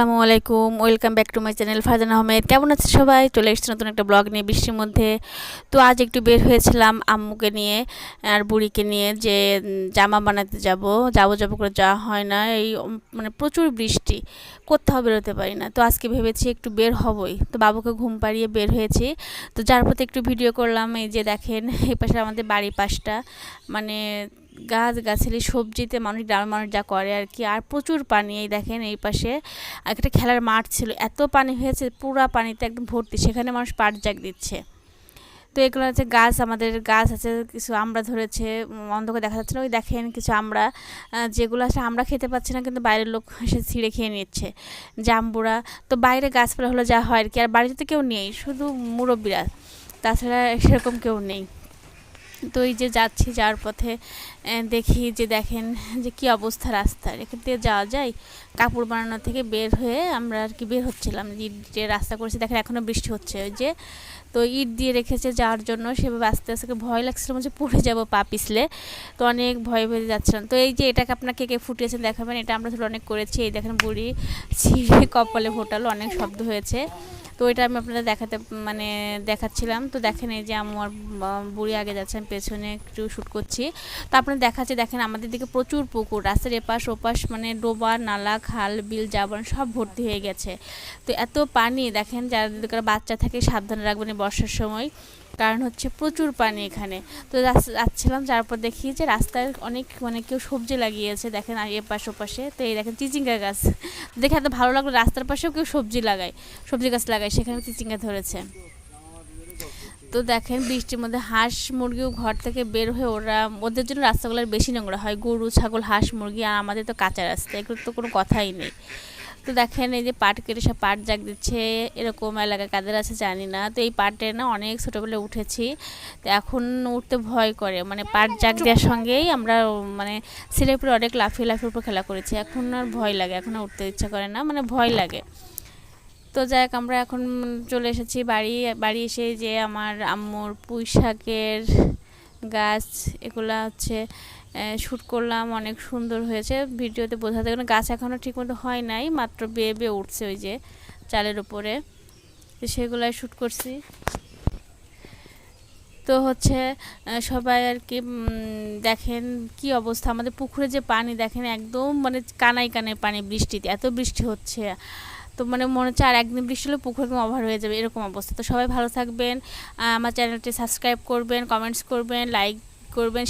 আসসালামু আলাইকুম, welcome back to my channel Farzan Ahmed. কেমন আছে সবাই? চলে এসেছি নতুন একটা ব্লগ নিয়ে বৃষ্টির মধ্যে। তো আজ একটু বের হয়েছিলাম আম্মুকে নিয়ে আর বুড়িকে নিয়ে যে জামা বানাতে যাব। যাব যাব করে যাওয়া হয় না, এই মানে প্রচুর বৃষ্টি। কোথাও বেরোতে পারি না। তো আজকে ভেবেছি একটু বের হবই। তো বাবুকে ঘুম পাড়িয়ে বের হয়েছি। তো যার প্রতি একটু ভিডিও করলাম, এই যে দেখেন এই পাশে আমাদের বাড়ির পাশটা। মানে গাছ, গাছালি, সবজিতে মানুষ, গ্রামের মানুষ যা করে আর কি। আর প্রচুর পানি, এই দেখেন এই পাশে একটা খেলার মাঠ ছিল। এত পানি হয়েছে, পুরা পানিতে একদম ভর্তি। সেখানে মানুষ পাট জাগ দিচ্ছে। তো এগুলো হচ্ছে গাছ, আমাদের গাছ আছে, কিছু আমরা ধরেছে অন্ধকার দেখা যাচ্ছে না। ওই দেখেন কিছু আমরা যেগুলো আসলে আমরা খেতে পাচ্ছি না, কিন্তু বাইরের লোক এসে ছিঁড়ে খেয়ে নিচ্ছে। জাম্বুরা, তো বাইরে গাছপালা হলো যা হয় আর কি। আর বাড়িতে তো কেউ নেই, শুধু মুরব্বীরা। তাছাড়া সেরকম কেউ নেই। তো এই যে যাচ্ছি যাওয়ার পথে দেখি যে দেখেন যে কি অবস্থা রাস্তার। এখান থেকে যাওয়া যায়? কাপড় বানানো থেকে বের হয়ে আমরা আর কি বের হচ্ছিলাম। ইট যে রাস্তা করেছি। দেখেন এখনও বৃষ্টি হচ্ছে। ওই যে, তো ইট দিয়ে রেখেছে যাওয়ার জন্য। সেভাবে আস্তে আস্তে ভয় লাগছিল যে পড়ে যাব পা পিছলে। তো অনেক ভয় ভয়ে যাচ্ছিলাম। তো এই যে, এটাকে আপনাকে কে কে ফুটিয়েছেন দেখাবেন। এটা আমরা ধরো অনেক করেছি। এই দেখেন, বুড়ি ছিঁড়ে কপালে ফোটালো, অনেক শব্দ হয়েছে। তো এটা আমি আপনাদের দেখাতে মানে দেখাচ্ছিলাম। তো দেখেন, এই যে আমার বুড়ি আগে যাচ্ছেন, পেছনে একটু শ্যুট করছি। তো আপনারা দেখাচ্ছে, দেখেন, আমাদের দিকে প্রচুর পুকুর। রাস্তার এপাশ ওপাশ মানে ডোবা নালা খাল, বিল, জাবন সব ভর্তি হয়ে গেছে। তো এত পানি, দেখেন যারা বাচ্চা থাকে সাবধানে রাখবেন বর্ষার সময়। কারণ হচ্ছে প্রচুর পানি এখানে। তো যাচ্ছ- যাচ্ছিলাম তারপর দেখি যে রাস্তায় অনেক মানে কেউ সবজি লাগিয়েছে। দেখেন আর এপাশ ওপাশে। তো এই দেখেন চিচিঙ্গা গাছ। দেখে এত ভালো লাগল রাস্তার পাশেও কেউ সবজি লাগায়, সবজি গাছ লাগায় সেখানে চিচিঙ্গা ধরেছে। তো দেখেন বৃষ্টির মধ্যে হাঁস মুরগিও ঘর থেকে বের হয়ে ওরা, ওদের জন্য রাস্তাগুলোর বেশি নোংরা হয়। গরু, ছাগল, হাঁস, মুরগি আর আমাদের তো কাঁচা রাস্তা, এগুলো তো কোনো কথাই নেই। তো দেখেন এই যে পাট কেটে সব পাট জাগ দিচ্ছে, এরকম এলাকা কাদের আছে জানি না। তো এই পাটে না অনেক ছোটোবেলায় উঠেছি, তো এখন উঠতে ভয় করে। মানে পাট জাগ দেওয়ার সঙ্গেই আমরা মানে ছেলেপুরে অনেক লাফিয়ে লাফিয়ে উপর খেলা করেছি। এখন আর ভয় লাগে, এখন উঠতে ইচ্ছা করে না মানে ভয় লাগে। তো যাই হোক, আমরা এখন চলে এসেছি বাড়ি। বাড়ি এসে যে আমার আম্মুর পুঁই শাকের গাছ, এগুলা হচ্ছে শ্যুট করলাম। অনেক সুন্দর হয়েছে। ভিডিওতে বোঝাতে কোনো গাছ এখনও ঠিকমতো হয় নাই, মাত্র বেয়ে বেয়ে উঠছে ওই যে চালের উপরে। তো সেগুলাই শ্যুট করছি। তো হচ্ছে সবাই আর কি দেখেন কি অবস্থা। আমাদের পুকুরে যে পানি দেখেন, একদম মানে কানাই কানাই পানি, বৃষ্টিতে। এত বৃষ্টি হচ্ছে। তো মানে মনে হচ্ছে আর একদিন বৃষ্টি হলে পুকুর একদম অভার হয়ে যাবে, এরকম অবস্থা। তো সবাই ভালো থাকবেন আমার চ্যানেলটি সাবস্ক্রাইব করবেন কমেন্টস করবেন লাইক করবেন